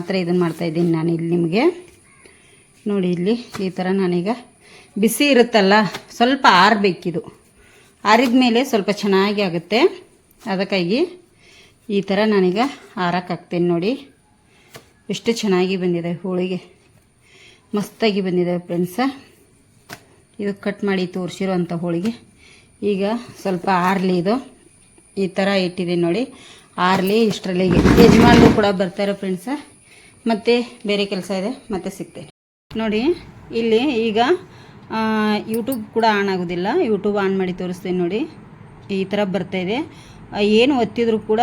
ಮಾತ್ರ ಇದನ್ನು ಮಾಡ್ತಾಯಿದ್ದೀನಿ ನಾನು ಇಲ್ಲಿ ನಿಮಗೆ. ನೋಡಿ ಇಲ್ಲಿ ಈ ಥರ ನಾನೀಗ ಬಿಸಿ ಇರುತ್ತಲ್ಲ, ಸ್ವಲ್ಪ ಆರಬೇಕಿದು. ಆರಿದ ಮೇಲೆ ಸ್ವಲ್ಪ ಚೆನ್ನಾಗಿ ಆಗುತ್ತೆ. ಅದಕ್ಕಾಗಿ ಈ ಥರ ನಾನೀಗ ಆರಕ್ಕಾಗ್ತೇನೆ ನೋಡಿ. ಎಷ್ಟು ಚೆನ್ನಾಗಿ ಬಂದಿದೆ ಹೋಳಿಗೆ. ಮಸ್ತಾಗಿ ಬಂದಿದೆ ಫ್ರೆಂಡ್ಸ. ಇದು ಕಟ್ ಮಾಡಿ ತೋರಿಸಿರೋಂಥ ಹೋಳಿಗೆ. ಈಗ ಸ್ವಲ್ಪ ಆರಲಿ ಇದು. ಈ ಥರ ಇಟ್ಟಿದ್ದೀನಿ ನೋಡಿ. ಆರಲಿ ಇಷ್ಟರಲ್ಲಿ ಯಜಮಾನ್ರು ಕೂಡ ಬರ್ತಾರೆ ಫ್ರೆಂಡ್ಸ. ಮತ್ತು ಬೇರೆ ಕೆಲಸ ಇದೆ, ಮತ್ತೆ ಸಿಗ್ತೇನೆ. ನೋಡಿ, ಇಲ್ಲಿ ಈಗ ಯೂಟ್ಯೂಬ್ ಕೂಡ ಆನ್ ಆಗೋದಿಲ್ಲ. ಯೂಟ್ಯೂಬ್ ಆನ್ ಮಾಡಿ ತೋರಿಸ್ತೀನಿ ನೋಡಿ. ಈ ಥರ ಬರ್ತಾಯಿದೆ ಏನು ಒತ್ತಿದ್ರು ಕೂಡ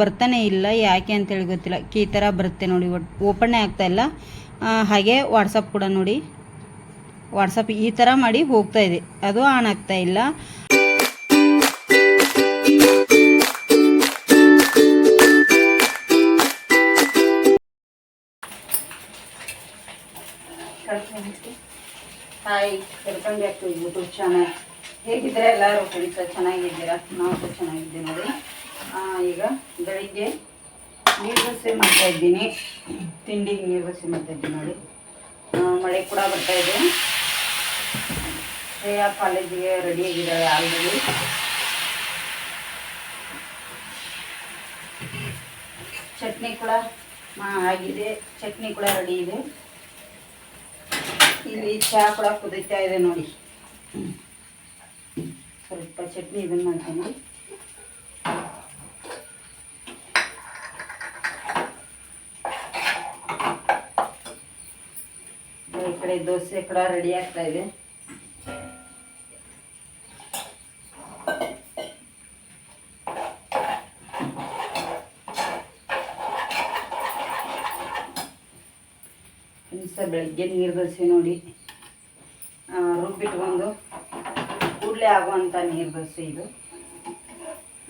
ಬರ್ತಾನೆ ಇಲ್ಲ. ಯಾಕೆ ಅಂತೇಳಿ ಗೊತ್ತಿಲ್ಲ. ಈ ಥರ ಬರುತ್ತೆ ನೋಡಿ. ಓಪನ್ನೇ ಇಲ್ಲ. ಹಾಗೆ ವಾಟ್ಸಪ್ ಕೂಡ ನೋಡಿ. ವಾಟ್ಸಪ್ ಈ ಥರ ಮಾಡಿ ಹೋಗ್ತಾ ಇದೆ. ಅದು ಆನ್ ಆಗ್ತಾ ಇಲ್ಲ. Hi welcome back to YouTube channel. ಹೇಗಿದ್ದೀರಾ ಎಲ್ಲರೂ ಫ್ರೆಂಡ್ಸ್ ಚೆನ್ನಾಗಿದ್ದೀರಾ? ನಾವು ಕೂಡ ಚೆನ್ನಾಗಿದ್ದೀವಿ ನೋಡಿ. ಈಗ ಬೆಳಿಗ್ಗೆ ನೀರು ದೋಸೆ ಮಾಡ್ತಾ ಇದ್ದೀನಿ. ತಿಂಡಿಗೆ ನೀರು ದೋಸೆ ಮಾಡ್ತಾ ಇದ್ದೀನಿ ನೋಡಿ. ಮಳೆ ಕೂಡ ಬರ್ತಾ ಇದೆ. ಶ್ರೇಯಾ ಕಾಲೇಜಿಗೆ ರೆಡಿ ಆಗಿದ್ದಾರೆ ಆಲ್ರೆಡಿ ಚಟ್ನಿ ಕೂಡ ಆಗಿದೆ. ಚಟ್ನಿ ಕೂಡ ರೆಡಿ ಇದೆ. ಇಲ್ಲಿ ಚಹಾ ಕೂಡ ಕುದೀತಾ ಇದೆ ನೋಡಿ. ಸ್ವಲ್ಪ ಚಟ್ನಿ ಇದನ್ನು ಮಾಡ್ತೀನಿ. ಈ ಕಡೆ ದೋಸೆ ಕೂಡ ರೆಡಿ ಆಗ್ತಾ ಇದೆ ದಿವಸ ಬೆಳಗ್ಗೆ ನೀರು ದೋಸೆ ನೋಡಿ. ರುಬ್ಬಿಟ್ಕೊಂಡು ಕೂಡಲೇ ಆಗುವಂಥ ನೀರು ದೋಸೆ ಇದು.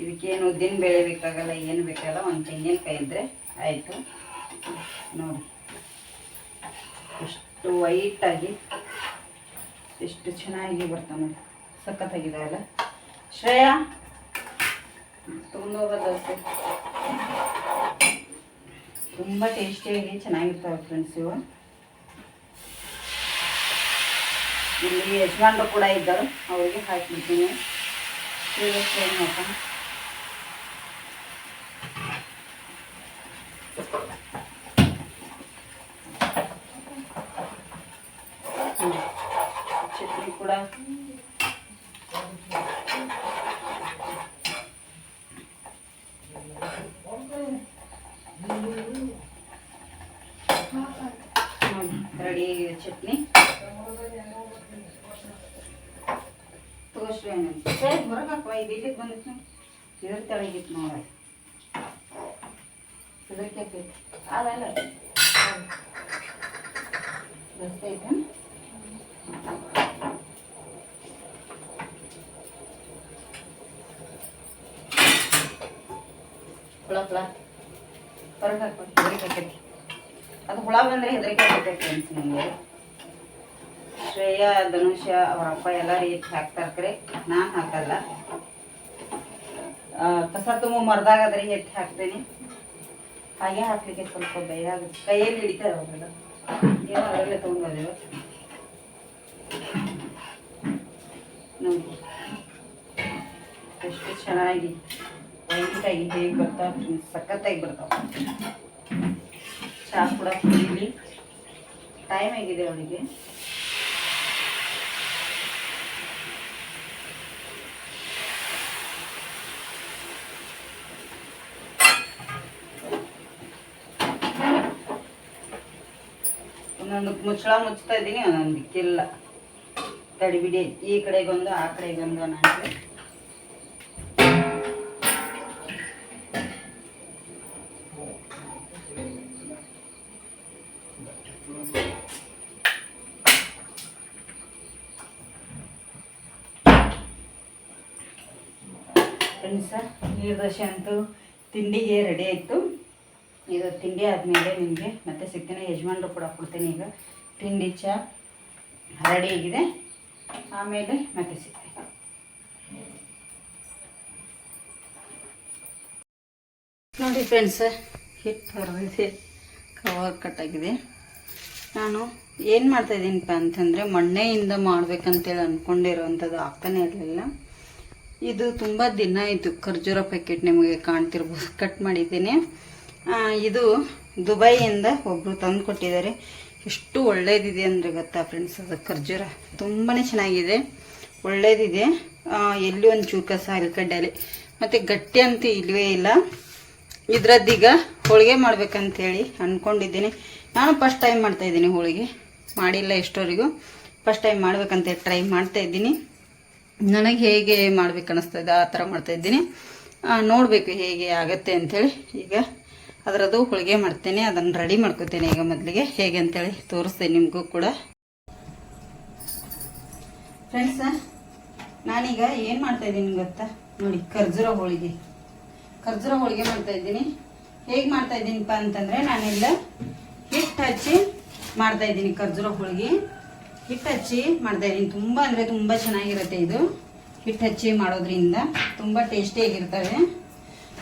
ಇದಕ್ಕೇನು ಉದ್ದಿನ ಬೇಳೆ ಬೇಕಾಗಲ್ಲ, ಏನು ಬೇಕಲ್ಲ, ಒಂದು ತೆಂಗಿನಕಾಯಿ ಇದ್ದರೆ ಆಯಿತು. ನೋಡಿ. ಎಷ್ಟು ವೈಟಾಗಿ ಎಷ್ಟು ಚೆನ್ನಾಗಿ ಬರ್ತಾನೆ ಸಖತ್ತಾಗಿದೆ ಸಖತ್ತಾಗಿದ್ದಾವಲ್ಲ ಶ್ರೇಯಾ ತುಂಬ ದೋಸೆ. ತುಂಬ ಟೇಸ್ಟಿಯಾಗಿ ಚೆನ್ನಾಗಿರ್ತಾವೆ ಫ್ರೆಂಡ್ಸ್ ಇವು. ಇಲ್ಲಿ ಯಜಮಾನ್ರು ಕೂಡ ಇದ್ದರು ಅವರಿಗೆ ಹಾಕಿಬಿಡ್ತೀನಿ ಇವತ್ತು ಏನು ಹಾಕೋಣ ಹ್ಮ್. ಚಟ್ನಿ ಕೂಡ ರೆಡಿ ಆಗಿದೆ ಚಟ್ನಿ ಸರಿ, ಹೊರಗೆ ಹಾಕುವ ಇದು ಇಲ್ಲಿಗೆ ಬಂದಿತ್ತು ಇದ್ರ ತೆಳಗಿತ್ತು ನೋಡಿ. ಇದಕ್ಕೆ ಹಾಕೈತಿ ಅದಲ್ಲ. ರಸ್ತೆ ಐತೆ. ಹುಳ ಹುಳ. ಹೊರಗೆ ಅದು ಹುಳ ಬಂದರೆ ಹೆದರಿಕೆ ಫ್ರೆಂಡ್ಸ್ ನನಗೆ ಶ್ರೇಯಾ, ಧನುಷ, ಅವ್ರ ಅಪ್ಪ ಎಲ್ಲರೂ ಎತ್ತಿ ಹಾಕ್ತಾರೆ ಕರೆ ನಾನು ಹಾಕಲ್ಲ. ಕಸ ತುಂಬ ಮರದಾಗಾದ್ರೆ ಎತ್ತಿ ಹಾಕ್ತೇನೆ. ಹಾಗೆ ಹಾಕ್ಲಿಕ್ಕೆ ಸ್ವಲ್ಪ ಭಯ ಆಗುತ್ತೆ. ಕೈಯಲ್ಲಿ ಹಿಡಿತಾರೆ ಅವರೆಲ್ಲ. ಏನೋ ಅದರಲ್ಲೇ ತೊಗೊಂಡೋದೇವ ನೋಡಿ ಎಷ್ಟು ಚೆನ್ನಾಗಿ ವೈಟಾಗಿ ಹೇಗೆ ಬರ್ತಾವೆ, ಸಖತ್ತಾಗಿ ಬರ್ತಾವೆ. ಚಹಾ ಕೂಡ ಕುಡೀಲಿ. ಟೈಮ್ ಆಗಿದೆ ಅವಳಿಗೆ? ಒಂದೊಂದು ಮುಚ್ಚಳ ಮುಚ್ತಾ ಇದ್ದೀನಿ ಒಂದೊಂದು ದಿಕ್ಕಿಲ್ಲ ತಡಿಬಿಡಿ ಈ ಕಡೆಗೊಂದು ಆ ಕಡೆಗೊಂದು ನಾನು ಫ್ರೆಂಡ್ಸ ನೀರು ದೋಸೆ ಅಂತೂ ತಿಂಡಿಗೆ ರೆಡಿ ಆಯಿತು. ಇದು ತಿಂಡಿ ಆದಮೇಲೆ ನಿಮಗೆ ಮತ್ತೆ ಸಿಗ್ತೀನಿ, ಯಜಮಾನ್ರು ಕೂಡ ಕೊಡ್ತೀನಿ ಈಗ. ತಿಂಡಿ ಚಹಾ ರೆಡಿ ಆಗಿದೆ. ಆಮೇಲೆ ಮತ್ತೆ ಸಿಗ್ತೀನಿ. ನೋಡಿ ಫ್ರೆಂಡ್ಸ್ ಹಿಟ್ಟು ಹೊರದಿದೆ ಕವರ್ ಕಟ್ಟಾಗಿದೆ ನಾನು ಏನು ಮಾಡ್ತಾಯಿದ್ದೀನಪ್ಪ ಅಂತಂದರೆ ಮಣ್ಣೆಯಿಂದ ಮಾಡಬೇಕಂತೇಳಿ ಅಂದ್ಕೊಂಡಿರೋವಂಥದ್ದು ಆಗ್ತಾನೇ ಇರಲಿಲ್ಲ. ಇದು ತುಂಬ ದಿನ ಆಯಿತು, ಖರ್ಜೂರ ಪ್ಯಾಕೆಟ್ ನಿಮಗೆ ಕಾಣ್ತಿರ್ಬೋದು. ಕಟ್ ಮಾಡಿದ್ದೀನಿ. ಇದು ದುಬೈಯಿಂದ ಒಬ್ಬರು ತಂದು ಕೊಟ್ಟಿದ್ದಾರೆ. ಎಷ್ಟು ಒಳ್ಳೇದಿದೆ ಅಂದರೆ ಗೊತ್ತಾ ಫ್ರೆಂಡ್ಸ್ ಅದು ಖರ್ಜೂರ. ತುಂಬಾ ಚೆನ್ನಾಗಿದೆ. ಒಳ್ಳೇದಿದೆ. ಎಲ್ಲಿ ಒಂದು ಚೂರು ಕಸ ಹಲ್ಕಡ್ಡಲ್ಲಿ ಮತ್ತು ಗಟ್ಟಿ ಅಂತೂ ಇಲ್ಲವೇ ಇಲ್ಲ. ಇದರದ್ದೀಗ ಹೋಳಿಗೆ ಮಾಡ್ಬೇಕಂತೇಳಿ ಅಂದ್ಕೊಂಡಿದ್ದೀನಿ ನಾನು ಫಸ್ಟ್ ಟೈಮ್ ಮಾಡ್ತಾಯಿದ್ದೀನಿ ಹೋಳಿಗೆ. ಮಾಡಿಲ್ಲ ಎಷ್ಟೋರಿಗೂ ಫಸ್ಟ್ ಟೈಮ್ ಮಾಡ್ಬೇಕಂತ ಟ್ರೈ ಮಾಡ್ತಾ ಇದ್ದೀನಿ. ನನಗೆ ಹೇಗೆ ಮಾಡ್ಬೇಕು ಅನ್ನಿಸ್ತದೆ ಆ ಥರ ಮಾಡ್ತಾಯಿದ್ದೀನಿ ನೋಡಬೇಕು ಹೇಗೆ ಆಗತ್ತೆ ಅಂಥೇಳಿ ಈಗ ಅದರದ್ದು ಹೋಳಿಗೆ ಮಾಡ್ತೇನೆ, ಅದನ್ನು ರೆಡಿ ಮಾಡ್ಕೊತೇನೆ ಈಗ ಮೊದಲಿಗೆ. ಹೇಗೆ ಅಂತೇಳಿ ತೋರಿಸ್ತೇನೆ ನಿಮಗೂ ಕೂಡ. ಫ್ರೆಂಡ್ಸ ನಾನೀಗ ಏನು ಮಾಡ್ತಾ ಇದ್ದೀನಿ ಗೊತ್ತಾ? ನೋಡಿ, ಖರ್ಜೂರ ಹೋಳಿಗೆ. ಖರ್ಜೂರ ಹೋಳಿಗೆ ಮಾಡ್ತಾ ಇದ್ದೀನಿ. ಹೇಗೆ ಮಾಡ್ತಾ ಇದ್ದೀನಿಪ್ಪ ಅಂತಂದರೆ ನಾನೆಲ್ಲ ಹಿಟ್ಟು ಹಚ್ಚಿ ಮಾಡ್ತಾ ಇದ್ದೀನಿ ಖರ್ಜೂರ ಹೋಳಿಗೆ. ಹಿಟ್ಟು ಹಚ್ಚಿ ಮಾಡ್ತಾ ಇದ್ದೀನಿ. ತುಂಬ ಅಂದರೆ ತುಂಬ ಚೆನ್ನಾಗಿರುತ್ತೆ ಇದು. ಹಿಟ್ಟು ಹಚ್ಚಿ ಮಾಡೋದ್ರಿಂದ ತುಂಬ ಟೇಸ್ಟಿಯಾಗಿರ್ತವೆ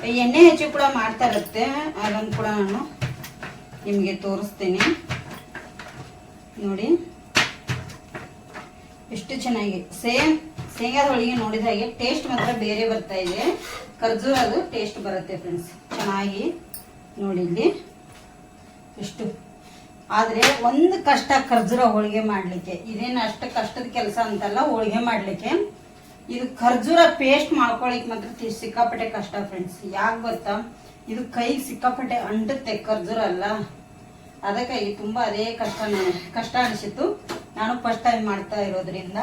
ಎಣ್ಣೆ ಹಚ್ಚಿ ಕೂಡ ಮಾಡ್ತಾ ಇರುತ್ತೆ. ಅದನ್ನು ಕೂಡ ನಾನು ನಿಮಗೆ ತೋರಿಸ್ತೀನಿ. ನೋಡಿ. ಎಷ್ಟು ಚೆನ್ನಾಗಿ. ಸೇಮ್, ಶೇಂಗಾದ ಹೋಳಿಗೆ ನೋಡಿದ ಹಾಗೆ ಟೇಸ್ಟ್ ಮಾತ್ರ ಬೇರೆ ಬರ್ತಾ ಇದೆ. ಖರ್ಜೂರ ಅದು ಟೇಸ್ಟ್ ಬರುತ್ತೆ ಫ್ರೆಂಡ್ಸ್ ಚೆನ್ನಾಗಿ ನೋಡಿ ಇಲ್ಲಿ. ಎಷ್ಟು. ಆದರೆ ಒಂದು ಕಷ್ಟ ಖರ್ಜೂರ ಹೋಳಿಗೆ ಮಾಡಲಿಕ್ಕೆ. ಇದೇನು ಅಷ್ಟು ಕಷ್ಟದ ಕೆಲಸ ಅಂತಲ್ಲ, ಹೋಳಿಗೆ ಮಾಡಲಿಕ್ಕೆ. ಇದು ಖರ್ಜೂರ ಪೇಸ್ಟ್ ಮಾಡ್ಕೊಳಿಕ್ ಮಾತ್ರ ಸಿಕ್ಕಾಪಟ್ಟೆ ಕಷ್ಟ ಫ್ರೆಂಡ್ಸ್ ಯಾಕೆ ಗೊತ್ತಾ? ಇದು ಕೈಗೆ ಸಿಕ್ಕಾಪಟ್ಟೆ ಅಂಟುತ್ತೆ ಖರ್ಜೂರ ಅಲ್ಲ. ಅದಕ್ಕಾಗಿ ತುಂಬ ಅದೇ ಕಷ್ಟ ಕಷ್ಟ ಅನಿಸಿತ್ತು. ನಾನು ಫಸ್ಟ್ ಟೈಮ್ ಮಾಡ್ತಾ ಇರೋದ್ರಿಂದ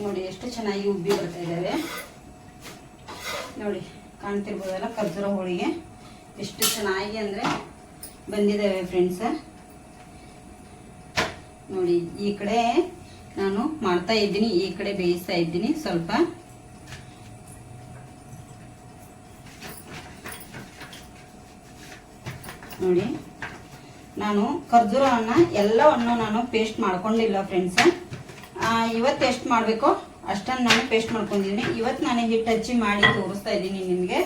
ನೋಡಿ ಎಷ್ಟು ಚೆನ್ನಾಗಿ ಉಬ್ಬಿ ಬರ್ತಾ ಇದ್ದಾವೆ ನೋಡಿ, ಕಾಣ್ತಿರ್ಬೋದಲ್ಲ ಖರ್ಜೂರ ಹೋಳಿಗೆ? ಎಷ್ಟು ಚೆನ್ನಾಗಿ ಅಂದರೆ ಬಂದಿದ್ದಾವೆ ಫ್ರೆಂಡ್ಸ್ ನೋಡಿ, ಈ ಕಡೆ ನಾನು ಮಾಡ್ತಾ ಇದ್ದೀನಿ, ಈ ಕಡೆ ಬೇಯಿಸ್ತಾ ಇದ್ದೀನಿ ಸ್ವಲ್ಪ. ನೋಡಿ, ನಾನು ಖರ್ಜೂರವನ್ನು ಎಲ್ಲವನ್ನು ನಾನು ಪೇಸ್ಟ್ ಮಾಡ್ಕೊಂಡಿಲ್ಲ ಫ್ರೆಂಡ್ಸ್ ಇವತ್ತು ಎಷ್ಟು ಮಾಡಬೇಕೋ? ಅಷ್ಟನ್ನು ನಾನು ಪೇಸ್ಟ್ ಮಾಡ್ಕೊಂಡಿದ್ದೀನಿ. ಇವತ್ತು ನಾನು ಹಿಟ್ಟು ಹಚ್ಚಿ ಮಾಡಿ ತೋರಿಸ್ತಾ ಇದ್ದೀನಿ ನಿಮಗೆ.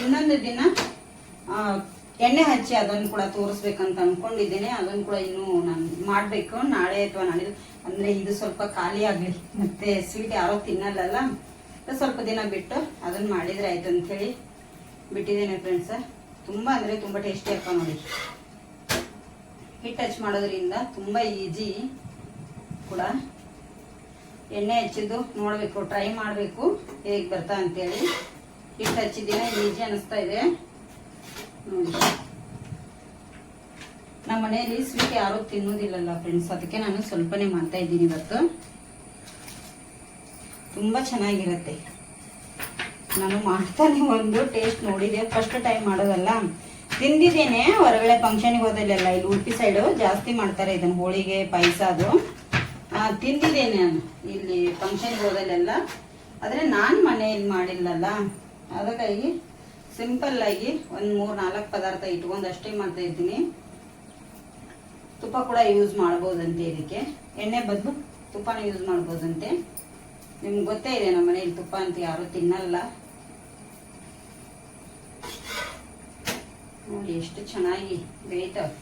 ಇನ್ನೊಂದು ದಿನ ಎಣ್ಣೆ ಹಚ್ಚಿ ಅದನ್ನು ಕೂಡ ತೋರಿಸ್ಬೇಕಂತ ಅನ್ಕೊಂಡಿದ್ದೇನೆ. ಅದನ್ನು ಕೂಡ ಇನ್ನೂ ನಾನು ಮಾಡಬೇಕು. ನಾಳೆ ಅಥವಾ ನಾಳೆ ಅಂದರೆ ಇದು ಸ್ವಲ್ಪ ಖಾಲಿ ಆಗಲಿ. ಮತ್ತೆ ಸ್ವೀಟ್ ಯಾರೋ ತಿನ್ನಲ್ಲ ಸ್ವಲ್ಪ ದಿನ ಬಿಟ್ಟು ಅದನ್ನು ಮಾಡಿದ್ರೆ ಆಯ್ತು ಅಂಥೇಳಿ ಬಿಟ್ಟಿದ್ದೇನೆ ಫ್ರೆಂಡ್ಸ್ ತುಂಬ ಅಂದರೆ ತುಂಬ ಟೇಸ್ಟಿ ಅಪ್ಪ ನೋಡಿ. ಹಿಟ್ಟು ಹಚ್ಚಿ ಮಾಡೋದ್ರಿಂದ ತುಂಬ ಈಜಿ ಕೂಡ. ಎಣ್ಣೆ ಹಚ್ಚಿದ್ದು ನೋಡಬೇಕು ಟ್ರೈ ಮಾಡಬೇಕು. ಹೇಗೆ ಬರ್ತಾ ಅಂತೇಳಿ ಹಿಟ್ಟು ಹಚ್ಚಿದ್ದೇನೆ ಈಜಿ ಅನಿಸ್ತಾ ಇದೆ. ನಮ್ಮ ಮನೆಯಲ್ಲಿ ಸ್ವೀಟ್ ಯಾರೂ ತಿನ್ನೋದಿಲ್ಲಲ್ಲ ಫ್ರೆಂಡ್ಸ್ ಅದಕ್ಕೆ ನಾನು ಸ್ವಲ್ಪನೇ ಮಾಡ್ತಾ ಇದ್ದೀನಿ ಇವತ್ತು. ತುಂಬ ಚೆನ್ನಾಗಿರುತ್ತೆ. ನಾನು ಮಾಡ್ತಾನೆ ಒಂದು ಟೇಸ್ಟ್ ನೋಡಿದೆ. ಫಸ್ಟ್ ಟೈಮ್ ಮಾಡೋದಲ್ಲ. ತಿಂದಿದ್ದೇನೆ. ಹೊರಗಡೆ ಫಂಕ್ಷನ್ಗೆ ಹೋದಲ್ಲೆಲ್ಲ. ಇಲ್ಲಿ ಉಡುಪಿ ಸೈಡು ಜಾಸ್ತಿ ಮಾಡ್ತಾರೆ ಇದನ್ನು. ಹೋಳಿಗೆ, ಪಾಯಸ ಅದು. ತಿಂದಿದ್ದೇನೆ ನಾನು. ಇಲ್ಲಿ ಫಂಕ್ಷನ್ಗೆ ಹೋದಲ್ಲೆಲ್ಲ. ಆದರೆ ನಾನು ಮನೆಯಲ್ಲಿ ಮಾಡಿಲ್ಲಲ್ಲ. ಅದಕ್ಕಾಗಿ ಸಿಂಪಲ್ ಆಗಿ ಒಂದು ಮೂರು ನಾಲ್ಕು ಪದಾರ್ಥ ಇಟ್ಕೊಂಡು ಅಷ್ಟೇ ಮಾಡ್ತಾ ಇದ್ದೀನಿ ತುಪ್ಪ ಕೂಡ ಯೂಸ್ ಮಾಡ್ಬೋದಂತೆ ಇದಕ್ಕೆ. ಎಣ್ಣೆ ಬದಲು ತುಪ್ಪನ ಯೂಸ್ ಮಾಡ್ಬೋದಂತೆ. ನಿಮ್ಗೆ ಗೊತ್ತೇ ಇದೆ ನಮ್ಮ ಮನೇಲಿ ತುಪ್ಪ ಅಂತ ಯಾರು ತಿನ್ನಲ್ಲ. ನೋಡಿ ಎಷ್ಟು ಚೆನ್ನಾಗಿ ಬೇಯ್ತಾವೆ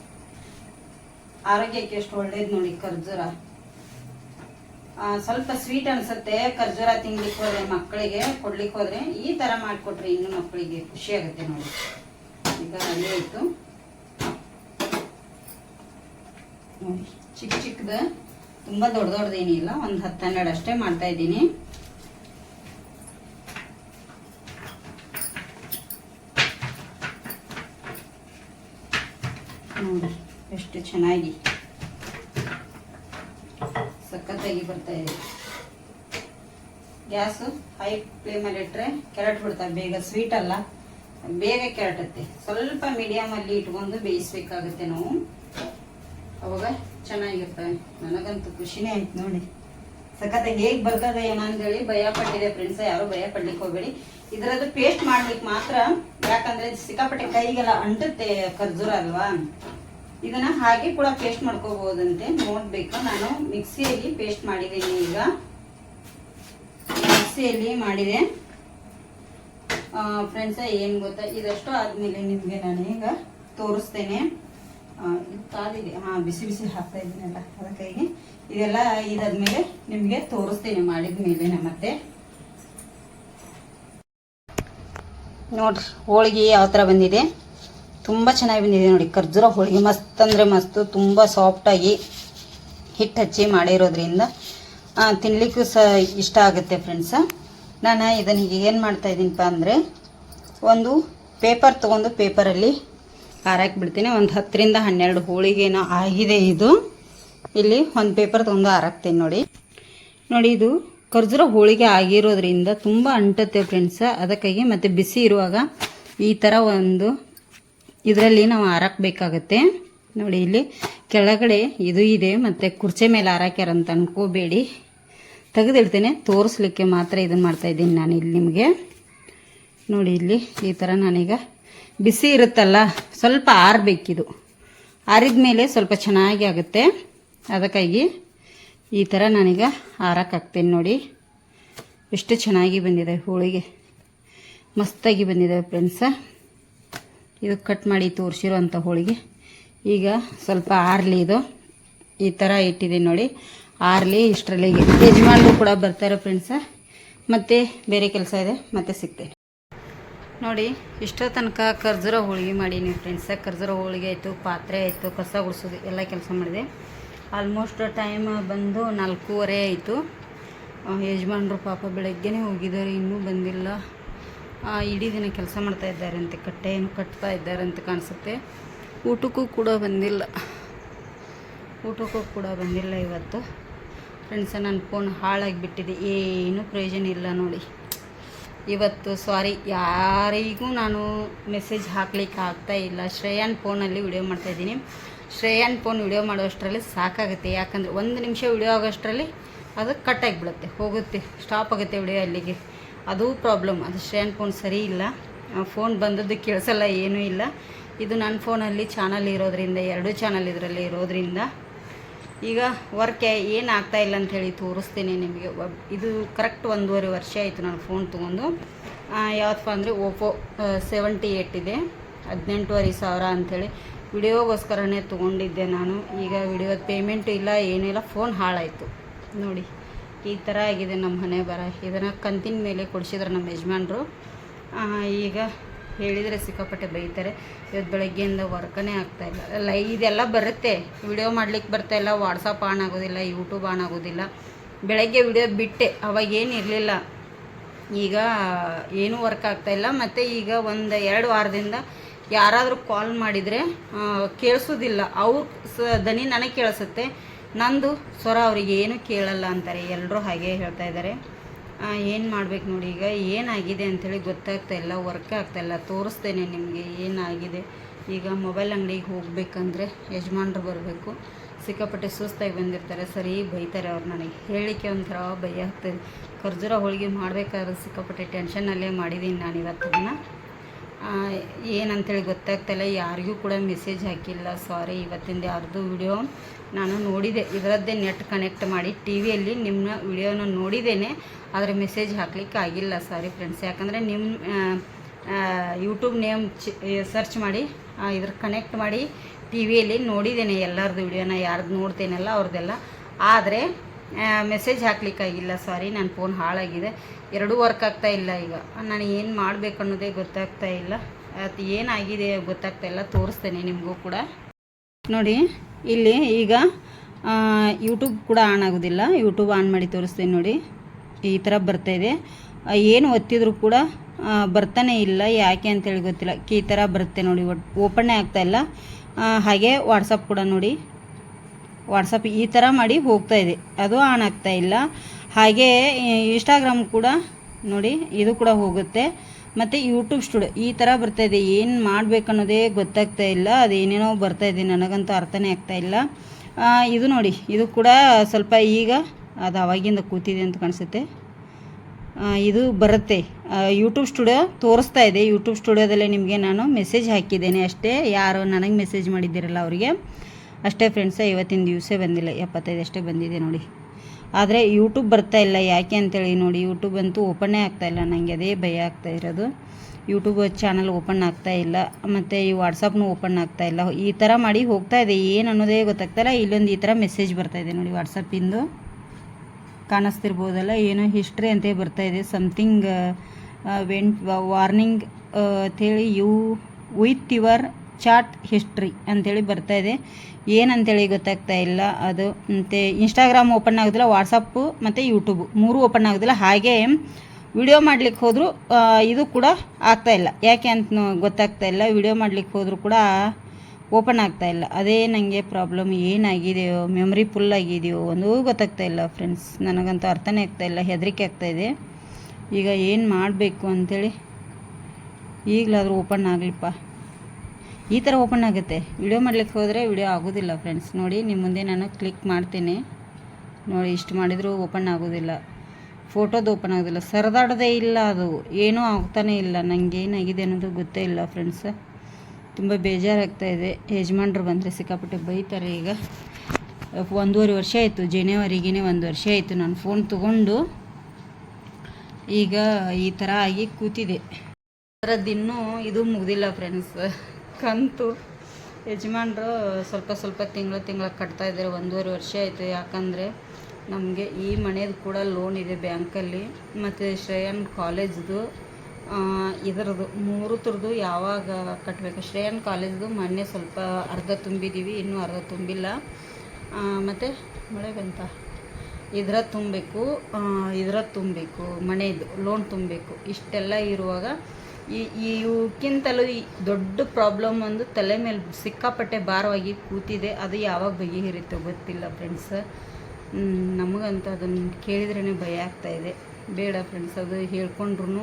ಆರೋಗ್ಯಕ್ಕೆ ಎಷ್ಟು ಒಳ್ಳೇದು ನೋಡಿ ಖರ್ಜೂರ ಸ್ವಲ್ಪ ಸ್ವೀಟ್ ಅನ್ಸುತ್ತೆ. ಖರ್ಜೂರ ತಿನ್ಲಿಕ್ಕೆ ಹೋದ್ರೆ ಮಕ್ಕಳಿಗೆ ಕೊಡ್ಲಿಕ್ಕೆ ಹೋದ್ರೆ ಈ ತರ ಮಾಡಿಕೊಟ್ರೆ ಇನ್ನು ಮಕ್ಕಳಿಗೆ ಖುಷಿ ಆಗುತ್ತೆ ನೋಡಿ. ಈಗ ಅಲ್ಲೇ ಇತ್ತು. ಚಿಕ್ಕ ಚಿಕ್ಕದ, ತುಂಬಾ ದೊಡ್ಡ ದೊಡ್ಡದೇನಿಲ್ಲ ಒಂದು ಹತ್ತು ಹನ್ನೆರಡು ಅಷ್ಟೇ ಮಾಡ್ತಾ ಇದ್ದೀನಿ. ನೋಡಿ, ಎಷ್ಟು ಚೆನ್ನಾಗಿ ಸಖತ್ತಾಗಿ ಬರ್ತಾ ಇದೆ. ಗ್ಯಾಸು ಹೈ ಫ್ಲೇಮಲ್ಲಿ ಇಟ್ಟರೆ ಕೆರಟ್ ಬಿಡ್ತವೆ ಬೇಗ ಸ್ವೀಟ್ ಅಲ್ಲ. ಬೇಗ ಕೆರಟತ್ತೆ. ಸ್ವಲ್ಪ ಮೀಡಿಯಮ್ ಅಲ್ಲಿ ಇಟ್ಕೊಂಡು ಬೇಯಿಸ್ಬೇಕಾಗುತ್ತೆ ನಾವು. ಅವಾಗ ಚೆನ್ನಾಗಿರ್ತವೆ ನನಗಂತೂ ಖುಷಿನೇ ಆಯ್ತು ನೋಡಿ. ಸಖತ್ತಾಗಿ ಹೇಗೆ ಬರ್ತದೆ ಏನೋ ಅಂತೇಳಿ ಭಯ ಪಟ್ಟಿದೆ ಫ್ರೆಂಡ್ಸ್ ಯಾರು ಭಯ ಪಡ್ಲಿಕ್ಕೆ ಹೋಗ್ಬೇಡಿ. ಇದರದ್ದು ಪೇಸ್ಟ್ ಮಾಡ್ಲಿಕ್ಕೆ ಮಾತ್ರ ಯಾಕಂದ್ರೆ ಸಿಕ್ಕಾಪಟ್ಟೆ ಕೈಗೆಲ್ಲ ಅಂಟುತ್ತೆ ಖರ್ಜೂರ ಅಲ್ವಾ? ಇದನ್ನ ಹಾಗೆ ಕೂಡ ಪೇಸ್ಟ್ ಮಾಡ್ಕೋಬಹುದಂತೆ. ನೋಡ್ಬೇಕು. ನಾನು ಮಿಕ್ಸಿಯಲ್ಲಿ ಪೇಸ್ಟ್ ಮಾಡಿದ್ದೀನಿ ಈಗ. ಮಿಕ್ಸಿಯಲ್ಲಿ ಮಾಡಿದೆ. ಫ್ರೆಂಡ್ಸ ಏನು ಗೊತ್ತಾ? ಇದಷ್ಟು ಆದಮೇಲೆ ನಿಮಗೆ ನಾನು ಈಗ ತೋರಿಸ್ತೇನೆ. ಕಾಲಿದೆ. ಹಾಂ, ಬಿಸಿ ಬಿಸಿ ಹಾಕ್ತಾ ಇದ್ದೀನಲ್ಲ ಅದಕ್ಕಾಗಿ ಇದೆಲ್ಲ ಇದಾದ್ಮೇಲೆ ನಿಮಗೆ ತೋರಿಸ್ತೇನೆ ಮಾಡಿದ ಮೇಲೆ ಮತ್ತೆ. ನೋಡ್ರಿ, ಹೋಳಿಗೆ ಯಾವ ಥರ ಬಂದಿದೆ. ತುಂಬ ಚೆನ್ನಾಗಿ ಬಂದಿದೆ ನೋಡಿ. ಖರ್ಜೂರ ಹೋಳಿಗೆ ಮಸ್ತ್ ಅಂದರೆ ಮಸ್ತು, ತುಂಬ ಸಾಫ್ಟಾಗಿ ಹಿಟ್ಟು ಹಚ್ಚಿ ಮಾಡಿರೋದ್ರಿಂದ ತಿನ್ನಲಿಕ್ಕೂ ಸಹ ಇಷ್ಟ ಆಗುತ್ತೆ ಫ್ರೆಂಡ್ಸ ನಾನು ಇದನ್ನು ಈಗ ಏನು ಮಾಡ್ತಾ ಇದ್ದೀನಿಪ್ಪ ಅಂದರೆ, ಒಂದು ಪೇಪರ್ ತೊಗೊಂಡು ಪೇಪರಲ್ಲಿ ಹಾರಾಕಿ ಬಿಡ್ತೀನಿ ಒಂದು ಹತ್ತರಿಂದ ಹನ್ನೆರಡು ಹೋಳಿಗೆನೋ ಆಗಿದೆ ಇದು. ಇಲ್ಲಿ ಒಂದು ಪೇಪರ್ ತೊಗೊಂಡು ಹಾರಾಕ್ತೀನಿ ನೋಡಿ. ನೋಡಿ ಇದು ಖರ್ಜೂರ ಹೋಳಿಗೆ ಆಗಿರೋದ್ರಿಂದ ತುಂಬ ಅಂಟುತ್ತೆ ಫ್ರೆಂಡ್ಸ ಅದಕ್ಕಾಗಿ ಮತ್ತು ಬಿಸಿ ಇರುವಾಗ ಈ ಥರ ಒಂದು ಇದರಲ್ಲಿ ನಾವು ಹಾರಾಕಬೇಕಾಗತ್ತೆ ನೋಡಿ ಇಲ್ಲಿ ಕೆಳಗಡೆ ಇದು ಇದೆ, ಮತ್ತು ಕುರ್ಚೆ ಮೇಲೆ ಹಾರಾಕ್ಯಾರ ಅಂತ ಅನ್ಕೋಬೇಡಿ. ತೆಗೆದಿಡ್ತೇನೆ, ತೋರಿಸ್ಲಿಕ್ಕೆ ಮಾತ್ರ ಇದನ್ನು ಮಾಡ್ತಾಯಿದ್ದೀನಿ ನಾನು ಇಲ್ಲಿ ನಿಮಗೆ. ನೋಡಿ ಇಲ್ಲಿ ಈ ಥರ ನಾನೀಗ ಬಿಸಿ ಇರುತ್ತಲ್ಲ, ಸ್ವಲ್ಪ ಆರಬೇಕಿದು. ಆರಿದ ಮೇಲೆ ಸ್ವಲ್ಪ ಚೆನ್ನಾಗಿ ಆಗುತ್ತೆ. ಅದಕ್ಕಾಗಿ ಈ ಥರ ನಾನೀಗ ಹಾಕ್ತೇನೆ ನೋಡಿ. ಎಷ್ಟು ಚೆನ್ನಾಗಿ ಬಂದಿದೆ, ಹೋಳಿಗೆ ಮಸ್ತಾಗಿ ಬಂದಿದೆ ಫ್ರೆಂಡ್ಸ. ಇದು ಕಟ್ ಮಾಡಿ ತೋರಿಸಿರೋಂಥ ಹೋಳಿಗೆ. ಈಗ ಸ್ವಲ್ಪ ಆರ್ಲಿ ಇದು. ಈ ಥರ ಇಟ್ಟಿದ್ದೀನಿ ನೋಡಿ. ಆರ್ಲಿ ಇಷ್ಟರಲ್ಲಿ ಯಜಮಾನ್ರು ಕೂಡ ಬರ್ತಾರೆ ಫ್ರೆಂಡ್ಸ ಮತ್ತು ಬೇರೆ ಕೆಲಸ ಇದೆ. ಮತ್ತೆ ಸಿಗ್ತೇನೆ. ನೋಡಿ, ಇಷ್ಟೋ ತನಕ ಖರ್ಜೂರ ಹೋಳಿಗೆ ಮಾಡೀನಿ ಫ್ರೆಂಡ್ಸ ಖರ್ಜೂರ ಹೋಳಿಗೆ ಆಯಿತು, ಪಾತ್ರೆ ಆಯಿತು, ಕಸ ಗುಡಿಸೋದು, ಎಲ್ಲ ಕೆಲಸ ಮಾಡಿದೆ. ಆಲ್ಮೋಸ್ಟ್ ಟೈಮ್ ಬಂದು ನಾಲ್ಕೂವರೆ ಆಯಿತು. ಯಜಮಾನ್ರು ಪಾಪ ಬೆಳಗ್ಗೆನೇ ಹೋಗಿದ್ದಾರೆ. ಇನ್ನೂ ಬಂದಿಲ್ಲ. ಇಡೀ ದಿನ ಕೆಲಸ ಮಾಡ್ತಾ ಇದ್ದಾರಂತೆ ಕಟ್ಟೆ ಏನು ಕಟ್ತಾ ಅಂತ ಕಾಣಿಸುತ್ತೆ. ಊಟಕ್ಕೂ ಕೂಡ ಬಂದಿಲ್ಲ. ಊಟಕ್ಕೂ ಕೂಡ ಬಂದಿಲ್ಲ ಇವತ್ತು. ಫ್ರೆಂಡ್ಸ ನನ್ನ ಫೋನ್ ಹಾಳಾಗಿಬಿಟ್ಟಿದೆ. ಏನೂ ಪ್ರಯೋಜನ ಇಲ್ಲ ನೋಡಿ. ಇವತ್ತು ಸಾರಿ ಯಾರಿಗೂ ನಾನು ಮೆಸೇಜ್ ಹಾಕ್ಲಿಕ್ಕೆ ಆಗ್ತಾ ಇಲ್ಲ. ಶ್ರೇಯಾನ್ ಫೋನಲ್ಲಿ ವಿಡಿಯೋ ಮಾಡ್ತಾಯಿದ್ದೀನಿ ಶ್ರೇಯಾನ್ ಫೋನ್ ವಿಡಿಯೋ ಮಾಡೋಷ್ಟರಲ್ಲಿ ಸಾಕಾಗುತ್ತೆ. ಯಾಕಂದರೆ ಒಂದು ನಿಮಿಷ ವಿಡಿಯೋ ಆಗೋಷ್ಟರಲ್ಲಿ ಅದು ಕಟ್ ಆಗಿಬಿಡುತ್ತೆ. ಹೋಗುತ್ತೆ ಸ್ಟಾಪ್ ಆಗುತ್ತೆ ವಿಡಿಯೋ ಅಲ್ಲಿಗೆ. ಅದು ಪ್ರಾಬ್ಲಮ್ ಅದು ಶ್ರೇಯನ್ ಫೋನ್ ಸರಿ ಇಲ್ಲ. ಫೋನ್ ಬಂದದ್ದು ಕೇಳಿಸಲ್ಲ, ಏನೂ ಇಲ್ಲ. ಇದು ನನ್ನ ಫೋನಲ್ಲಿ ಚಾನಲ್ ಇರೋದ್ರಿಂದ, ಎರಡೂ ಚಾನಲ್ ಇದರಲ್ಲಿ ಇರೋದ್ರಿಂದ. ಈಗ ವರ್ಕ್ ಏನು ಆಗ್ತಾ ಇಲ್ಲ ಅಂಥೇಳಿ ತೋರಿಸ್ತೀನಿ ನಿಮಗೆ. ಇದು ಕರೆಕ್ಟ್ ಒಂದೂವರೆ ವರ್ಷ ಆಯಿತು ನಾನು ಫೋನ್ ತೊಗೊಂಡು. ಯಾವತ್ತಪ್ಪ ಅಂದರೆ ಓಪೋ ಸೆವೆಂಟಿ ಏಟ್ ಇದೆ. ಹದಿನೆಂಟುವರೆ ಸಾವಿರ ಅಂಥೇಳಿ ವಿಡಿಯೋಗೋಸ್ಕರನೇ ತೊಗೊಂಡಿದ್ದೆ ನಾನು. ಈಗ ವಿಡಿಯೋ ಪೇಮೆಂಟ್ ಇಲ್ಲ ಏನಿಲ್ಲ ಫೋನ್ ಹಾಳಾಯಿತು. ನೋಡಿ. ಈ ಥರ ಆಗಿದೆ ನಮ್ಮ ಮನೆ ಬರ. ಇದನ್ನು ಕಂತಿನ ಮೇಲೆ ಕೊಡಿಸಿದ್ರು ನಮ್ಮ ಯಜಮಾನ್ರು. ಈಗ ಹೇಳಿದರೆ ಸಿಕ್ಕಾಪಟ್ಟೆ ಬೈತಾರೆ. ಇವತ್ತು ಬೆಳಗ್ಗೆಯಿಂದ ವರ್ಕನೇ ಆಗ್ತಾಯಿಲ್ಲ ಅಲ್ಲ, ಇದೆಲ್ಲ ಬರುತ್ತೆ. ವಿಡಿಯೋ ಮಾಡ್ಲಿಕ್ಕೆ ಬರ್ತಾ ಇಲ್ಲ. ವಾಟ್ಸಪ್ ಆನ್ ಆಗೋದಿಲ್ಲ, ಯೂಟ್ಯೂಬ್ ಆನ್ ಆಗೋದಿಲ್ಲ. ಬೆಳಗ್ಗೆ ವಿಡಿಯೋ ಬಿಟ್ಟೆ. ಅವಾಗ ಏನು ಇರಲಿಲ್ಲ. ಈಗ ಏನೂ ವರ್ಕ್ ಆಗ್ತಾಯಿಲ್ಲ ಮತ್ತು ಈಗ ಒಂದು ಎರಡು ವಾರದಿಂದ ಯಾರಾದರೂ ಕಾಲ್ ಮಾಡಿದರೆ ಕೇಳಿಸೋದಿಲ್ಲ. ಅವ್ರ ಸ, ದನಿ ನನಗೆ ಕೇಳಿಸುತ್ತೆ. ನಂದು ಸ್ವರ ಅವರಿಗೆ ಏನು ಕೇಳಲ್ಲ ಅಂತಾರೆ ಎಲ್ಲರೂ ಹಾಗೆ ಹೇಳ್ತಾ ಇದ್ದಾರೆ. ಏನು ಮಾಡ್ಬೇಕು ನೋಡಿ ಈಗ, ಏನಾಗಿದೆ ಅಂಥೇಳಿ ಗೊತ್ತಾಗ್ತಾ ಇಲ್ಲ ವರ್ಕ್ ಆಗ್ತಾ ಇಲ್ಲ. ತೋರಿಸ್ತೇನೆ ನಿಮಗೆ ಏನಾಗಿದೆ. ಈಗ ಮೊಬೈಲ್ ಅಂಗಡಿಗೆ ಹೋಗಬೇಕಂದ್ರೆ ಯಜಮಾನ್ರು ಬರಬೇಕು. ಸಿಕ್ಕಾಪಟ್ಟೆ ಸುಸ್ತಾಗಿ ಬಂದಿರ್ತಾರೆ, ಸರಿ ಬೈತಾರೆ ಅವ್ರು ನನಗೆ. ಹೇಳಿಕೆ ಒಂಥರ ಭಯ ಆಗ್ತದೆ ಖರ್ಜೂರ ಹೋಳಿಗೆ ಮಾಡಬೇಕಾದ್ರೆ ಸಿಕ್ಕಾಪಟ್ಟೆ ಟೆನ್ಷನ್ನಲ್ಲೇ ಮಾಡಿದ್ದೀನಿ ನಾನು ಇವತ್ತನ್ನು ಏನಂತೇಳಿ ಗೊತ್ತಾಗ್ತಾಯಿಲ್ಲ ಯಾರಿಗೂ ಕೂಡ ಮೆಸೇಜ್ ಹಾಕಿಲ್ಲ. ಸಾರಿ ಇವತ್ತಿಂದ ಯಾರ್ದು ವಿಡಿಯೋ ನಾನು ನೋಡಿದೆ. ಇದರದ್ದೇ ನೆಟ್ ಕನೆಕ್ಟ್ ಮಾಡಿ ಟಿ ವಿಯಲ್ಲಿ ನಿಮ್ಮ ವಿಡಿಯೋನ ನೋಡಿದ್ದೇನೆ. ಆದರೆ ಮೆಸೇಜ್ ಹಾಕ್ಲಿಕ್ಕೆ ಆಗಿಲ್ಲ ಸಾರಿ ಫ್ರೆಂಡ್ಸ್ ಯಾಕಂದರೆ ನಿಮ್ಮ ಯೂಟ್ಯೂಬ್ ನೇಮ್ ಸರ್ಚ್ ಮಾಡಿ ಇದ್ರ ಕನೆಕ್ಟ್ ಮಾಡಿ ಟಿ ವಿಯಲ್ಲಿ ನೋಡಿದ್ದೇನೆ ಎಲ್ಲರದ್ದು ವಿಡಿಯೋನ ಯಾರ್ದು ನೋಡ್ತೇನಲ್ಲ ಅವ್ರದ್ದೆಲ್ಲ ಆದರೆ ಮೆಸೇಜ್ ಹಾಕ್ಲಿಕ್ಕಾಗಿಲ್ಲ ಸಾರಿ ನನ್ನ ಫೋನ್ ಹಾಳಾಗಿದೆ ಎರಡೂ ವರ್ಕ್ ಆಗ್ತಾ ಇಲ್ಲ ಈಗ. ನಾನು ಏನು ಮಾಡಬೇಕು ಅನ್ನೋದೇ ಗೊತ್ತಾಗ್ತಾ ಇಲ್ಲ. ಅದು ಏನಾಗಿದೆ ಗೊತ್ತಾಗ್ತಾ ಇಲ್ಲ. ತೋರಿಸ್ತೇನೆ ನಿಮಗೂ ಕೂಡ. ನೋಡಿ, ಇಲ್ಲಿ ಈಗ ಯೂಟ್ಯೂಬ್ ಕೂಡ ಆನ್ ಆಗೋದಿಲ್ಲ. ಯೂಟ್ಯೂಬ್ ಆನ್ ಮಾಡಿ ತೋರಿಸ್ತೀನಿ ನೋಡಿ. ಈ ಥರ ಇದೆ. ಏನು ಒತ್ತಿದ್ರು ಕೂಡ ಬರ್ತಾನೆ ಇಲ್ಲ. ಯಾಕೆ ಅಂತೇಳಿ ಗೊತ್ತಿಲ್ಲ. ಈ ಥರ ಬರುತ್ತೆ ನೋಡಿ. ಒಟ್ಟು ಓಪನ್ನೇ ಆಗ್ತಾ ಇಲ್ಲ. ಹಾಗೆ ವಾಟ್ಸಪ್ ಕೂಡ ನೋಡಿ. ವಾಟ್ಸಪ್ ಈ ಥರ ಮಾಡಿ ಹೋಗ್ತಾ ಇದೆ. ಅದು ಆನ್ ಆಗ್ತಾ ಇಲ್ಲ. ಹಾಗೇ ಇನ್ಸ್ಟಾಗ್ರಾಮ್ ಕೂಡ ನೋಡಿ, ಇದು ಕೂಡ ಹೋಗುತ್ತೆ. ಮತ್ತು ಯೂಟ್ಯೂಬ್ ಸ್ಟುಡಿಯೋ ಈ ಥರ ಬರ್ತಾ ಇದೆ. ಏನು ಮಾಡಬೇಕನ್ನೋದೇ ಗೊತ್ತಾಗ್ತಾ ಇಲ್ಲ. ಅದೇನೇನೋ ಬರ್ತಾ ಇದೆ. ನನಗಂತೂ ಅರ್ಥನೇ ಆಗ್ತಾ ಇಲ್ಲ. ಇದು ನೋಡಿ, ಇದು ಕೂಡ ಸ್ವಲ್ಪ ಈಗ ಅದು ಅವಾಗಿಂದ ಕೂತಿದೆ ಅಂತ ಕಾಣಿಸುತ್ತೆ. ಇದು ಬರುತ್ತೆ. ಯೂಟ್ಯೂಬ್ ಸ್ಟುಡಿಯೋ ತೋರಿಸ್ತಾ ಇದೆ. ಯೂಟ್ಯೂಬ್ ಸ್ಟುಡಿಯೋದಲ್ಲೇ ನಿಮಗೆ ನಾನು ಮೆಸೇಜ್ ಹಾಕಿದ್ದೇನೆ ಅಷ್ಟೇ. ಯಾರು ನನಗೆ ಮೆಸೇಜ್ ಮಾಡಿದ್ದೀರಲ್ಲ ಅವರಿಗೆ. ಅಷ್ಟೇ ಫ್ರೆಂಡ್ಸ ಇವತ್ತಿನ ದಿವಸ ಬಂದಿಲ್ಲ. ಎಪ್ಪತ್ತೈದು ಅಷ್ಟೇ ಬಂದಿದೆ ನೋಡಿ. ಆದರೆ ಯೂಟ್ಯೂಬ್ ಬರ್ತಾ ಇಲ್ಲ. ಯಾಕೆ ಅಂತೇಳಿ ನೋಡಿ ಯೂಟ್ಯೂಬ್ ಅಂತೂ ಓಪನ್ನೇ ಇಲ್ಲ. ನನಗೆ ಅದೇ ಭಯ ಆಗ್ತಾ ಇರೋದು. ಯೂಟ್ಯೂಬ್ ಚಾನಲ್ ಓಪನ್ ಆಗ್ತಾ ಇಲ್ಲ. ಮತ್ತು ಈ ವಾಟ್ಸಪ್ನು ಓಪನ್ ಆಗ್ತಾ ಇಲ್ಲ. ಈ ಥರ ಮಾಡಿ ಹೋಗ್ತಾ ಇದೆ. ಏನು ಅನ್ನೋದೇ ಗೊತ್ತಾಗ್ತಾಯಿಲ್ಲ ಇಲ್ಲೊಂದು ಈ ಥರ ಮೆಸೇಜ್ ಬರ್ತಾ ಇದೆ ನೋಡಿ ವಾಟ್ಸಪ್ಪಿಂದು ಕಾಣಿಸ್ತಿರ್ಬೋದಲ್ಲ, ಏನೋ ಹಿಸ್ಟ್ರಿ ಅಂತೇ ಬರ್ತಾ ಇದೆ. ಸಮಥಿಂಗ್ ವೆಂಟ್ ವಾರ್ನಿಂಗ್ ಅಂಥೇಳಿ you with your chat history ಅಂಥೇಳಿ ಬರ್ತಾ ಇದೆ. ಏನಂತೇಳಿ ಗೊತ್ತಾಗ್ತಾ ಇಲ್ಲ ಅದು. ಮತ್ತು ಇನ್ಸ್ಟಾಗ್ರಾಮ್ ಓಪನ್ ಆಗೋದಿಲ್ಲ ವಾಟ್ಸಪ್ಪು ಮತ್ತು ಯೂಟ್ಯೂಬು ಮೂರು ಓಪನ್ ಆಗೋದಿಲ್ಲ. ಹಾಗೆ ವಿಡಿಯೋ ಮಾಡ್ಲಿಕ್ಕೆ ಹೋದರೂ ಇದು ಕೂಡ ಆಗ್ತಾ ಇಲ್ಲ. ಯಾಕೆ ಅಂತ ಗೊತ್ತಾಗ್ತಾ ಇಲ್ಲ. ವಿಡಿಯೋ ಮಾಡ್ಲಿಕ್ಕೆ ಹೋದರೂ ಕೂಡ ಓಪನ್ ಆಗ್ತಾ ಇಲ್ಲ. ಅದೇ ನನಗೆ ಪ್ರಾಬ್ಲಮ್ ಏನಾಗಿದೆಯೋ ಮೆಮ್ರಿ ಫುಲ್ ಆಗಿದೆಯೋ ಒಂದೂ ಗೊತ್ತಾಗ್ತಾ ಇಲ್ಲ ಫ್ರೆಂಡ್ಸ್ ನನಗಂತೂ ಅರ್ಥನೇ ಆಗ್ತಾ ಇಲ್ಲ. ಹೆದರಿಕೆ ಆಗ್ತಾ ಇದೆ. ಈಗ ಏನು ಮಾಡಬೇಕು ಅಂಥೇಳಿ ಈಗಲಾದರೂ ಓಪನ್ ಆಗಲಿಪ್ಪ. ಈ ಥರ ಓಪನ್ ಆಗುತ್ತೆ. ವಿಡಿಯೋ ಮಾಡ್ಲಿಕ್ಕೆ ಹೋದರೆ ವಿಡಿಯೋ ಆಗೋದಿಲ್ಲ ಫ್ರೆಂಡ್ಸ್ ನೋಡಿ ನಿಮ್ಮ ಮುಂದೆ ನಾನು ಕ್ಲಿಕ್ ಮಾಡ್ತೀನಿ. ನೋಡಿ, ಇಷ್ಟು ಮಾಡಿದರೂ ಓಪನ್ ಆಗೋದಿಲ್ಲ. ಫೋಟೋದು ಓಪನ್ ಆಗೋದಿಲ್ಲ. ಸರದಾಡೋದೇ ಇಲ್ಲ ಅದು. ಏನೂ ಆಗ್ತಾನೇ ಇಲ್ಲ. ನನಗೆ ಏನಾಗಿದೆ ಅನ್ನೋದು ಗೊತ್ತೇ ಇಲ್ಲ ಫ್ರೆಂಡ್ಸ್ ತುಂಬ ಬೇಜಾರಾಗ್ತಾ ಇದೆ. ಯಜಮಾನ್ರು ಬಂದರೆ ಸಿಕ್ಕಾಪಟ್ಟೆ ಬೈತಾರೆ ಈಗ. ಒಂದೂವರೆ ವರ್ಷ ಆಯಿತು. ಜನವರಿಗೇ ಒಂದು ವರ್ಷ ಆಯಿತು. ನಾನು ಫೋನ್ ತೊಗೊಂಡು ಈಗ ಈ ಥರ ಆಗಿ ಕೂತಿದೆ. ಇನ್ನೂ ಇದು ಮುಗ್ದಿಲ್ಲ ಫ್ರೆಂಡ್ಸ್ ಕಂತು ಯಜಮಾನ್ರು ಸ್ವಲ್ಪ ಸ್ವಲ್ಪ ತಿಂಗಳು ತಿಂಗಳು ಕಟ್ತಾ ಇದ್ದಾರೆ, ಒಂದೂವರೆ ವರ್ಷ ಆಯಿತು. ಯಾಕಂದರೆ ನಮಗೆ ಈ ಮನೆಯದು ಕೂಡ ಲೋನ್ ಇದೆ ಬ್ಯಾಂಕಲ್ಲಿ, ಮತ್ತು ಶ್ರೇಯನ್ ಕಾಲೇಜ್ದು ಇದರದು ಮೂರು ಥರದ್ದು ಯಾವಾಗ ಕಟ್ಟಬೇಕು ಶ್ರೇಯನ್ ಕಾಲೇಜ್ದು ಮೊನ್ನೆ ಸ್ವಲ್ಪ ಅರ್ಧ ತುಂಬಿದ್ದೀವಿ ಇನ್ನೂ ಅರ್ಧ ತುಂಬಿಲ್ಲ. ಮತ್ತು ಮಳೆ ಬಂತ? ಇದರ ತುಂಬಬೇಕು ಇದರ ತುಂಬಬೇಕು ಮನೆಯದು ಲೋನ್ ತುಂಬಬೇಕು ಇಷ್ಟೆಲ್ಲ ಇರುವಾಗ ಈ ಇವಕ್ಕಿಂತಲೂ ದೊಡ್ಡ ಪ್ರಾಬ್ಲಮ್ ಒಂದು ತಲೆ ಮೇಲೆ ಸಿಕ್ಕಾಪಟ್ಟೆ ಭಾರವಾಗಿ ಕೂತಿದೆ. ಅದು ಯಾವಾಗ ಬಗೆಹರಿತೋ ಗೊತ್ತಿಲ್ಲ ಫ್ರೆಂಡ್ಸ್ ನಮಗಂತೂ ಅದನ್ನು ಕೇಳಿದ್ರೇ ಭಯ ಆಗ್ತಾ ಇದೆ. ಬೇಡ ಫ್ರೆಂಡ್ಸ್ ಅದು ಹೇಳ್ಕೊಂಡ್ರು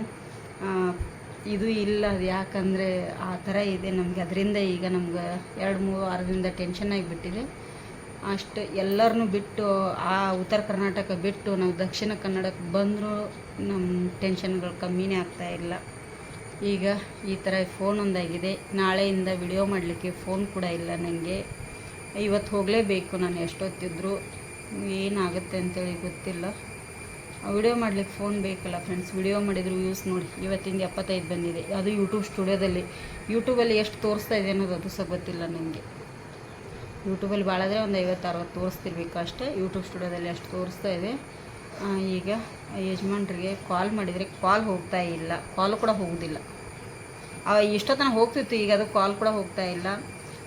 ಇದು ಇಲ್ಲ, ಅದು ಯಾಕಂದರೆ ಆ ಥರ ಇದೆ ನಮಗೆ. ಅದರಿಂದ ಈಗ ನಮ್ಗೆ ಎರಡು ಮೂರು ವಾರದಿಂದ ಟೆನ್ಷನ್ ಆಗಿಬಿಟ್ಟಿದೆ. ಅಷ್ಟು ಎಲ್ಲರನ್ನೂ ಬಿಟ್ಟು, ಆ ಉತ್ತರ ಕರ್ನಾಟಕ ಬಿಟ್ಟು ನಾವು ದಕ್ಷಿಣ ಕನ್ನಡಕ್ಕೆ ಬಂದರೂ ನಮ್ಮ ಟೆನ್ಷನ್ಗಳು ಕಮ್ಮಿನೇ ಆಗ್ತಾ ಇಲ್ಲ. ಈಗ ಈ ಥರ ಫೋನ್ ಒಂದಾಗಿದೆ. ನಾಳೆಯಿಂದ ವಿಡಿಯೋ ಮಾಡಲಿಕ್ಕೆ ಫೋನ್ ಕೂಡ ಇಲ್ಲ ನನಗೆ ಇವತ್ತು ಹೋಗಲೇಬೇಕು ನಾನು ಎಷ್ಟೊತ್ತಿದ್ರು. ಏನಾಗುತ್ತೆ ಅಂತೇಳಿ ಗೊತ್ತಿಲ್ಲ. ವಿಡಿಯೋ ಮಾಡಲಿಕ್ಕೆ ಫೋನ್ ಬೇಕಲ್ಲ ಫ್ರೆಂಡ್ಸ್ ವಿಡಿಯೋ ಮಾಡಿದ್ರು ವ್ಯೂಸ್ ನೋಡಿ. ಇವತ್ತಿಂದ ಎಪ್ಪತ್ತೈದು ಬಂದಿದೆ. ಅದು ಯೂಟ್ಯೂಬ್ ಸ್ಟುಡಿಯೋದಲ್ಲಿ ಯೂಟ್ಯೂಬಲ್ಲಿ ಎಷ್ಟು ತೋರಿಸ್ತಾ ಇದೆ ಅನ್ನೋದು ಅದು ಸಹ ಗೊತ್ತಿಲ್ಲ ನನಗೆ ಯೂಟ್ಯೂಬಲ್ಲಿ ಅಂದರೆ ಒಂದು ಐವತ್ತು, ಅರವತ್ತು ತೋರಿಸ್ತಿರ್ಬೇಕು ಅಷ್ಟೇ. ಯೂಟ್ಯೂಬ್ ಸ್ಟುಡಿಯೋದಲ್ಲಿ ಅಷ್ಟು ತೋರಿಸ್ತಾ ಇದೆ. ಈಗ ಯಜಮಾನ್ರಿಗೆ ಕಾಲ್ ಮಾಡಿದರೆ ಕಾಲ್ ಹೋಗ್ತಾ ಇಲ್ಲ. ಕಾಲ್ ಕೂಡ ಹೋಗೋದಿಲ್ಲ. ಇಷ್ಟೊತ್ತನ ಹೋಗ್ತಿತ್ತು, ಈಗ ಅದು ಕಾಲ್ ಕೂಡ ಹೋಗ್ತಾ ಇಲ್ಲ.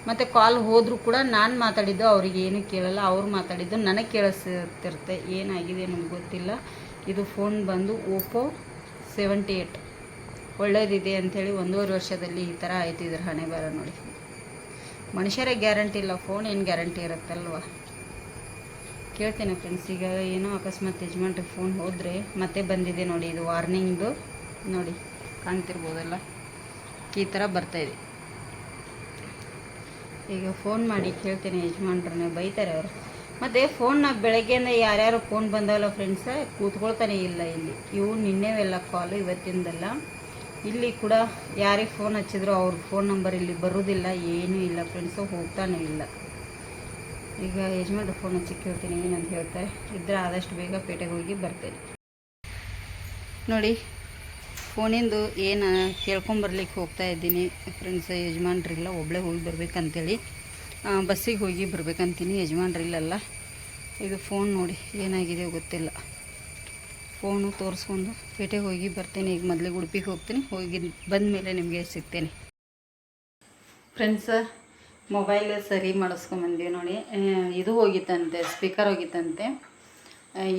ಮತ್ತು ಕಾಲ್ ಹೋದರೂ ಕೂಡ ನಾನು ಮಾತಾಡಿದ್ದು ಅವ್ರಿಗೆ ಏನೂ ಕೇಳಲ್ಲ, ಅವ್ರು ಮಾತಾಡಿದ್ದು ನನಗೆ ಕೇಳಿಸ್ತಿರುತ್ತೆ. ಏನಾಗಿದೆ ನಮ್ಗೆ ಗೊತ್ತಿಲ್ಲ. ಇದು ಫೋನ್ ಬಂದು ಓಪೋ ಸೆವೆಂಟಿ ಏಯ್ಟ್ ಒಳ್ಳೇದಿದೆ ಅಂಥೇಳಿ ಒಂದೂವರೆ ವರ್ಷದಲ್ಲಿ ಈ ಥರ ಆಯ್ತಿದ್ರು ಹಣೆ ಬರ ನೋಡಿ. ಮನುಷ್ಯರೇ ಗ್ಯಾರಂಟಿ ಇಲ್ಲ ಫೋನ್ ಏನು ಗ್ಯಾರಂಟಿ ಇರುತ್ತಲ್ವ? ಕೇಳ್ತೇನೆ ಫ್ರೆಂಡ್ಸ್ ಈಗ ಏನೋ ಅಕಸ್ಮಾತ್ ಯಜಮಾನ್ರಿ ಫೋನ್ ಹೋದರೆ ಮತ್ತೆ ಬಂದಿದೆ ನೋಡಿ, ಇದು ವಾರ್ನಿಂಗ್ದು ನೋಡಿ, ಕಾಣ್ತಿರ್ಬೋದಲ್ಲ? ಈ ಥರ ಬರ್ತಾಯಿದೆ ಈಗ ಫೋನ್ ಮಾಡಿ ಕೇಳ್ತೇನೆ ಯಜಮಾನ್ರನ್ನ ಬೈತಾರೆ ಅವರು. ಮತ್ತು ಫೋನ್ನ ಬೆಳಗ್ಗೆಯಿಂದ ಯಾರ್ಯಾರು ಫೋನ್ ಬಂದವಲ್ಲ ಫ್ರೆಂಡ್ಸ ಕೂತ್ಕೊಳ್ತಾನೆ ಇಲ್ಲ ಇಲ್ಲಿ. ಇವು ನಿನ್ನೆವೆಲ್ಲ ಕಾಲು ಇವತ್ತಿಂದಲ್ಲ. ಇಲ್ಲಿ ಕೂಡ ಯಾರಿಗೆ ಫೋನ್ ಹಚ್ಚಿದ್ರು ಅವ್ರ ಫೋನ್ ನಂಬರ್ ಇಲ್ಲಿ ಬರೋದಿಲ್ಲ, ಏನೂ ಇಲ್ಲ ಫ್ರೆಂಡ್ಸು ಹೋಗ್ತಾನೆ ಇಲ್ಲ. ಈಗ ಯಜಮಾನ್ರ ಫೋನ್ ಹಚ್ಚಿ ಕೇಳ್ತೀನಿ, ಏನಂತ ಹೇಳ್ತಾರೆ ಇದ್ರೆ ಆದಷ್ಟು ಬೇಗ ಪೇಟೆಗೆ ಹೋಗಿ ಬರ್ತೇನೆ. ನೋಡಿ ಫೋನಿಂದು ಏನು ಕೇಳ್ಕೊಂಬರ್ಲಿಕ್ಕೆ ಹೋಗ್ತಾ ಇದ್ದೀನಿ. ಫ್ರೆಂಡ್ಸ್ ಯಜಮಾನ್ರಿಲ್ಲ ಒಬ್ಬಳೇ ಹೋಗಿ ಬರ್ಬೇಕಂತೇಳಿ. ಬಸ್ಸಿಗೆ ಹೋಗಿ ಬರ್ಬೇಕಂತೀನಿ, ಯಜಮಾನ್ರಿಲ್ಲಲ್ಲ. ಇದು ಫೋನ್ ನೋಡಿ, ಏನಾಗಿದೆ ಗೊತ್ತಿಲ್ಲ. ಫೋನು ತೋರಿಸ್ಕೊಂಡು ಪೇಟೆಗೆ ಹೋಗಿ ಬರ್ತೇನೆ. ಈಗ ಮೊದಲಿಗೆ ಉಡುಪಿಗೆ ಹೋಗ್ತೀನಿ, ಹೋಗಿ ಬಂದ ಮೇಲೆ ನಿಮಗೆ ಸಿಗ್ತೇನೆ. ಫ್ರೆಂಡ್ಸ್ ಮೊಬೈಲ್ ಸರಿ ಮಾಡಿಸ್ಕೊಂಬಂದೀವಿ ನೋಡಿ. ಇದು ಹೋಗಿತ್ತಂತೆ ಸ್ಪೀಕರ್ ಹೋಗಿತ್ತಂತೆ.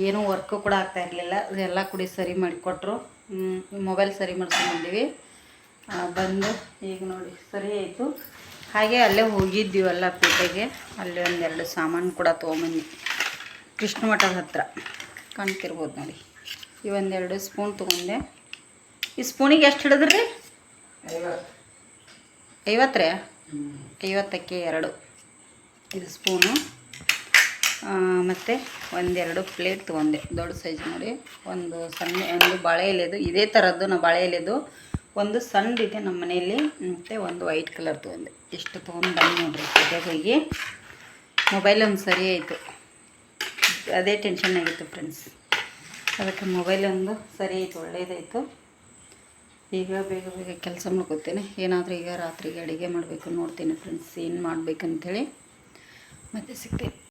ಏನೂ ವರ್ಕು ಕೂಡ ಆಗ್ತಾ ಇರಲಿಲ್ಲ. ಎಲ್ಲ ಕೂಡ ಸರಿ ಮಾಡಿಕೊಟ್ರು. ಮೊಬೈಲ್ ಸರಿ ಮಾಡಿಸ್ಕೊಂಬಂದೀವಿ ಬಂದು ಈಗ ನೋಡಿ ಸರಿ ಆಯಿತು. ಹಾಗೆ ಅಲ್ಲೇ ಹೋಗಿದ್ದೀವಲ್ಲ ಪೇಟೆಗೆ. ಅಲ್ಲಿ ಒಂದೆರಡು ಸಾಮಾನು ಕೂಡ ತೊಗೊಂಬಂದ್ವಿ. ಕೃಷ್ಣ ಮಠದ ಹತ್ರ. ಕಾಣ್ತಿರ್ಬೋದು ನೋಡಿ. ಈ ಒಂದೆರಡು ಸ್ಪೂನ್ ತೊಗೊಂಡೆ. ಈ ಸ್ಪೂನಿಗೆ ಎಷ್ಟು ಹಿಡಿದ್ರಿ? ಐವತ್ತು. ರೀ ಐವತ್ತಕ್ಕೆ ಎರಡು. ಇದು ಸ್ಪೂನು ಮತ್ತು ಒಂದೆರಡು ಪ್ಲೇಟ್ ತೊಗೊಂಡೆ ದೊಡ್ಡ ಸೈಜ್ ನೋಡಿ. ಒಂದು ಸಣ್ಣ, ಒಂದು ಬಾಳೆ ಎಲೆದು ಇದೇ ಥರದ್ದು ನಾವು ಬಾಳೆ ಎಲೆದು ಒಂದು ಸಣ್ಣ ಇದೆ ನಮ್ಮ ಮನೆಯಲ್ಲಿ. ಮತ್ತು ಒಂದು ವೈಟ್ ಕಲರ್ ತೊಗೊಂಡೆ ಇಷ್ಟು ತೊಗೊಂಡು ಬಂದು ನೋಡಿರಿ. ಹೋಗಿ ಮೊಬೈಲ್ ಒಂದು ಸರಿ ಆಯಿತು. ಅದೇ ಟೆನ್ಷನ್ ಆಗಿತ್ತು ಫ್ರೆಂಡ್ಸ್ ಅದಕ್ಕೆ ಮೊಬೈಲ್ ಒಂದು ಸರಿ ಆಯಿತು. ಒಳ್ಳೇದಾಯಿತು. ಈಗ ಬೇಗ ಬೇಗ ಕೆಲಸ ಮಾಡ್ಕೋತೇನೆ. ಏನಾದರೂ ಈಗ ರಾತ್ರಿಗೆ ಅಡುಗೆ ಮಾಡಬೇಕು ನೋಡ್ತೀನಿ ಫ್ರೆಂಡ್ಸ್ ಏನು ಮಾಡಬೇಕಂತೇಳಿ. ಮತ್ತೆ ಸಿಗ್ತೇನೆ.